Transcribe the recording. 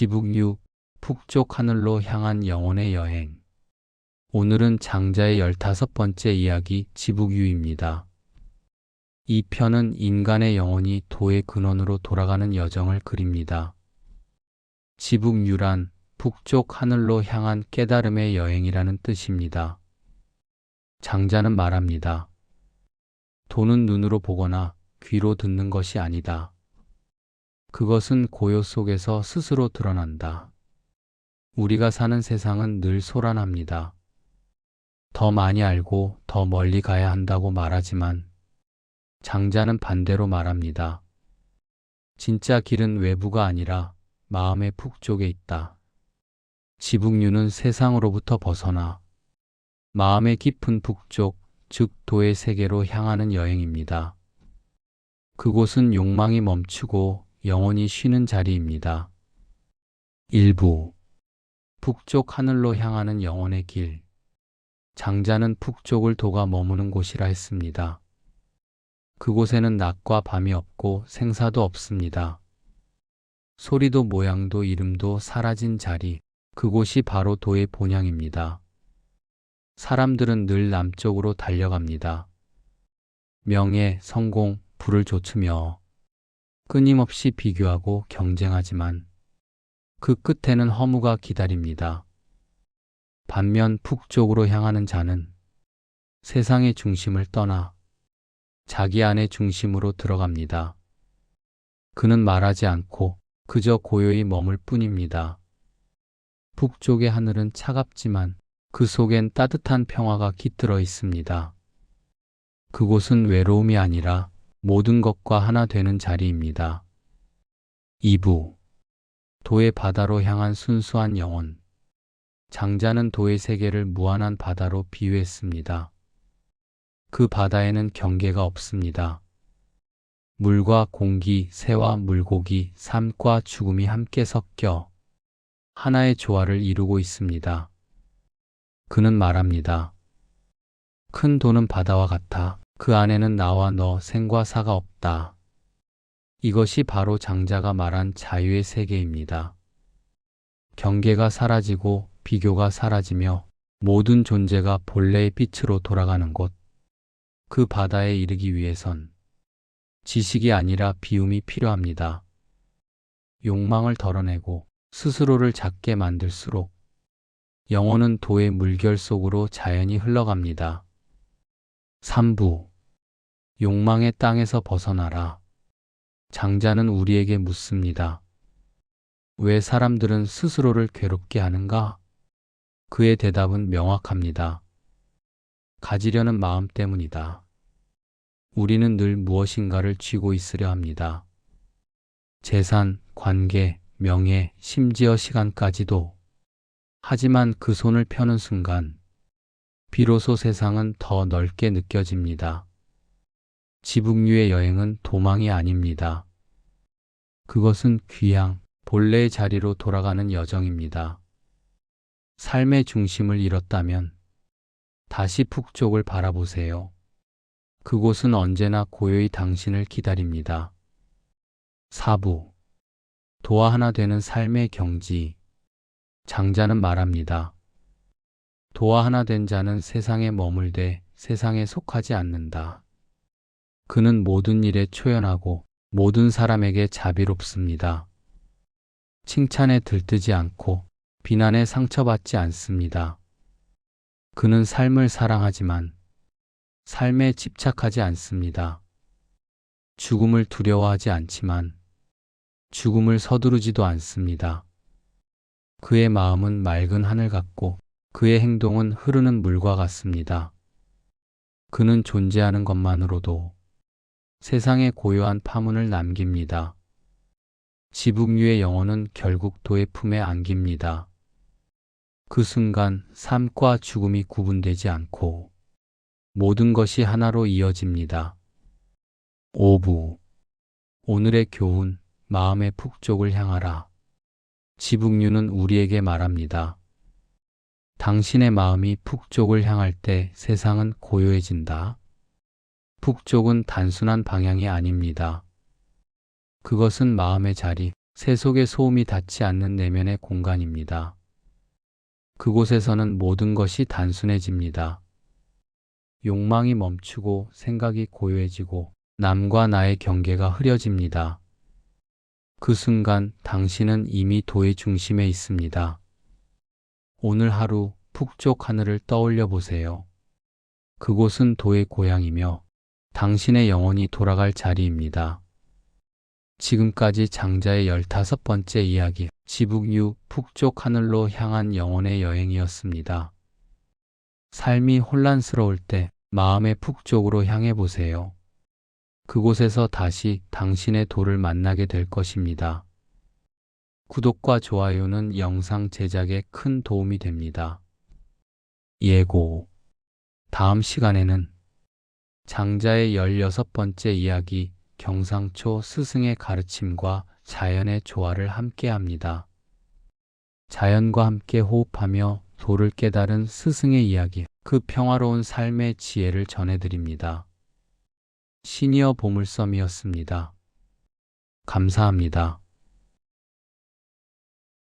지북 6 북쪽 하늘로 향한 영혼의 여행. 오늘은 장자의 15번째 이야기 지북유입니다. 이 편은 인간의 영혼이 도의 근원으로 돌아가는 여정을 그립니다. 지북유란 북쪽 하늘로 향한 깨달음의 여행이라는 뜻입니다. 장자는 말합니다. 도는 눈으로 보거나 귀로 듣는 것이 아니다. 그것은 고요 속에서 스스로 드러난다. 우리가 사는 세상은 늘 소란합니다. 더 많이 알고 더 멀리 가야 한다고 말하지만 장자는 반대로 말합니다. 진짜 길은 외부가 아니라 마음의 북쪽에 있다. 지북류는 세상으로부터 벗어나 마음의 깊은 북쪽, 즉 도의 세계로 향하는 여행입니다. 그곳은 욕망이 멈추고 영원히 쉬는 자리입니다. 일부 북쪽 하늘로 향하는 영혼의 길. 장자는 북쪽을 도가 머무는 곳이라 했습니다. 그곳에는 낮과 밤이 없고 생사도 없습니다. 소리도 모양도 이름도 사라진 자리, 그곳이 바로 도의 본향입니다. 사람들은 늘 남쪽으로 달려갑니다. 명예, 성공, 부를 좇으며 끊임없이 비교하고 경쟁하지만 그 끝에는 허무가 기다립니다. 반면 북쪽으로 향하는 자는 세상의 중심을 떠나 자기 안의 중심으로 들어갑니다. 그는 말하지 않고 그저 고요히 머물 뿐입니다. 북쪽의 하늘은 차갑지만 그 속엔 따뜻한 평화가 깃들어 있습니다. 그곳은 외로움이 아니라 모든 것과 하나 되는 자리입니다. 2부 도의 바다로 향한 순수한 영혼. 장자는 도의 세계를 무한한 바다로 비유했습니다. 그 바다에는 경계가 없습니다. 물과 공기, 새와 물고기, 삶과 죽음이 함께 섞여 하나의 조화를 이루고 있습니다. 그는 말합니다. 큰 도는 바다와 같아 그 안에는 나와 너 생과 사가 없다. 이것이 바로 장자가 말한 자유의 세계입니다. 경계가 사라지고 비교가 사라지며 모든 존재가 본래의 빛으로 돌아가는 곳. 그 바다에 이르기 위해선 지식이 아니라 비움이 필요합니다. 욕망을 덜어내고 스스로를 작게 만들수록 영혼은 도의 물결 속으로 자연히 흘러갑니다. 3부 욕망의 땅에서 벗어나라. 장자는 우리에게 묻습니다. 왜 사람들은 스스로를 괴롭게 하는가? 그의 대답은 명확합니다. 가지려는 마음 때문이다. 우리는 늘 무엇인가를 쥐고 있으려 합니다. 재산, 관계, 명예, 심지어 시간까지도. 하지만 그 손을 펴는 순간, 비로소 세상은 더 넓게 느껴집니다. 지북류의 여행은 도망이 아닙니다. 그것은 귀향, 본래의 자리로 돌아가는 여정입니다. 삶의 중심을 잃었다면 다시 북쪽을 바라보세요. 그곳은 언제나 고요히 당신을 기다립니다. 4부 도와 하나 되는 삶의 경지 장자는 말합니다. 도와 하나 된 자는 세상에 머물되 세상에 속하지 않는다. 그는 모든 일에 초연하고 모든 사람에게 자비롭습니다. 칭찬에 들뜨지 않고 비난에 상처받지 않습니다. 그는 삶을 사랑하지만 삶에 집착하지 않습니다. 죽음을 두려워하지 않지만 죽음을 서두르지도 않습니다. 그의 마음은 맑은 하늘 같고 그의 행동은 흐르는 물과 같습니다. 그는 존재하는 것만으로도 세상에 고요한 파문을 남깁니다. 지북류의 영혼은 결국 도의 품에 안깁니다. 그 순간 삶과 죽음이 구분되지 않고 모든 것이 하나로 이어집니다. 5부 오늘의 교훈 마음의 북쪽을 향하라. 지북류는 우리에게 말합니다. 당신의 마음이 북쪽을 향할 때 세상은 고요해진다. 북쪽은 단순한 방향이 아닙니다. 그것은 마음의 자리, 새 속의 소음이 닿지 않는 내면의 공간입니다. 그곳에서는 모든 것이 단순해집니다. 욕망이 멈추고 생각이 고요해지고 남과 나의 경계가 흐려집니다. 그 순간 당신은 이미 도의 중심에 있습니다. 오늘 하루 북쪽 하늘을 떠올려 보세요. 그곳은 도의 고향이며 당신의 영혼이 돌아갈 자리입니다. 지금까지 장자의 15번째 이야기, 지북 유 북쪽 하늘로 향한 영혼의 여행이었습니다. 삶이 혼란스러울 때 마음의 북쪽으로 향해 보세요. 그곳에서 다시 당신의 도를 만나게 될 것입니다. 구독과 좋아요는 영상 제작에 큰 도움이 됩니다. 예고. 다음 시간에는 장자의 16번째 이야기 경상초 스승의 가르침과 자연의 조화를 함께 합니다. 자연과 함께 호흡하며 도를 깨달은 스승의 이야기, 그 평화로운 삶의 지혜를 전해드립니다. 시니어 보물섬이었습니다. 감사합니다.